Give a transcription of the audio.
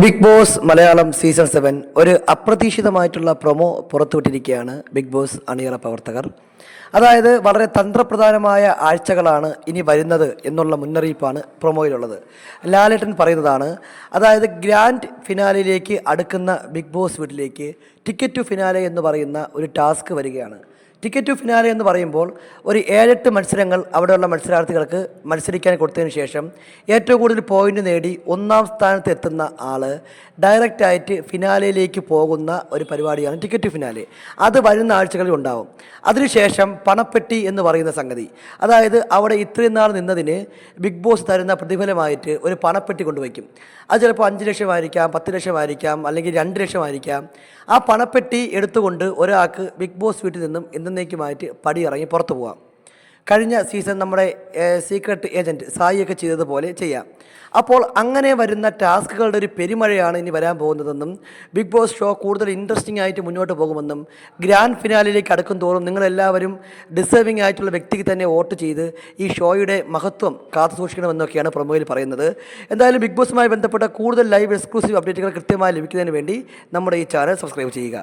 Big Boss Malayalam season seven ഒരു അപ്രതീക്ഷിതമായിട്ടുള്ള promo പുറത്തുവിട്ടിരിക്കുകയാണ് ബിഗ് ബോസ് അണിയറ പ്രവർത്തകർ. അതായത് വളരെ തന്ത്രപ്രധാനമായ ആഴ്ചകളാണ് ഇനി വരുന്നത് എന്നുള്ള മുന്നറിയിപ്പാണ് പ്രൊമോയിലുള്ളത്. ലാലേട്ടൻ പറയുന്നതാണ് അതായത് ഗ്രാൻഡ് ഫിനാലിലേക്ക് അടുക്കുന്ന ബിഗ് ബോസ് വീട്ടിലേക്ക് ടിക്കറ്റ് ടു ഫിനാലെ എന്ന് പറയുന്ന ഒരു ടാസ്ക് വരികയാണ്. ടിക്കറ്റ് ടു ഫിനാലെ എന്ന് പറയുമ്പോൾ ഒരു ഏഴെട്ട് മത്സരങ്ങൾ അവിടെയുള്ള മത്സരാർത്ഥികൾക്ക് മത്സരിക്കാൻ കൊടുത്തതിന് ശേഷം ഏറ്റവും കൂടുതൽ പോയിന്റ് നേടി ഒന്നാം സ്ഥാനത്ത് എത്തുന്ന ആൾ ഡയറക്റ്റായിട്ട് ഫിനാലയിലേക്ക് പോകുന്ന ഒരു പരിപാടിയാണ് ടിക്കറ്റ് ടു ഫിനാലെ അത് വരുന്ന ആഴ്ചകളിൽ ഉണ്ടാവും. അതിനുശേഷം പണപ്പെട്ടി എന്ന് പറയുന്ന സംഗതി. അതായത് അവിടെ ഇത്രയും നാൾ നിന്നതിന് ബിഗ് ബോസ് തരുന്ന പ്രതിഫലമായിട്ട് ഒരു പണപ്പെട്ടി കൊണ്ടുവയ്ക്കും. അത് ചിലപ്പോൾ അഞ്ച് ലക്ഷമായിരിക്കാം പത്ത് ലക്ഷമായിരിക്കാം അല്ലെങ്കിൽ രണ്ട് ലക്ഷമായിരിക്കാം. ആ പണപ്പെട്ടി എടുത്തുകൊണ്ട് ഒരാൾക്ക് ബിഗ് ബോസ് വീട്ടിൽ നിന്നും എന്നേക്കുമായിട്ട് പടിയിറങ്ങി പുറത്തു പോകാം കഴിഞ്ഞ സീസൺ നമ്മുടെ സീക്രട്ട് ഏജന്റ് സായിയൊക്കെ ചെയ്തതുപോലെ ചെയ്യാം. അപ്പോൾ അങ്ങനെ വരുന്ന ടാസ്കുകളുടെ ഒരു പെരുമഴയാണ് ഇനി വരാൻ പോകുന്നതെന്നും ബിഗ് ബോസ് ഷോ കൂടുതൽ ഇൻട്രസ്റ്റിംഗ് ആയിട്ട് മുന്നോട്ട് പോകുമെന്നും ഗ്രാൻഡ് ഫിനാലിലേക്ക് അടുക്കും തോറും നിങ്ങളെല്ലാവരും ഡിസേർവിംഗ് ആയിട്ടുള്ള വ്യക്തിക്ക് തന്നെ വോട്ട് ചെയ്ത് ഈ ഷോയുടെ മഹത്വം കാത്തു സൂക്ഷിക്കണമെന്നൊക്കെയാണ് പ്രൊമോയിൽ പറയുന്നത്. എന്തായാലും ബിഗ് ബോസുമായി ബന്ധപ്പെട്ട കൂടുതൽ ലൈവ് എക്സ്ക്ലൂസീവ് അപ്ഡേറ്റുകൾ കൃത്യമായി ലഭിക്കുന്നതിന് വേണ്ടി നമ്മുടെ ഈ ചാനൽ സബ്സ്ക്രൈബ് ചെയ്യുക.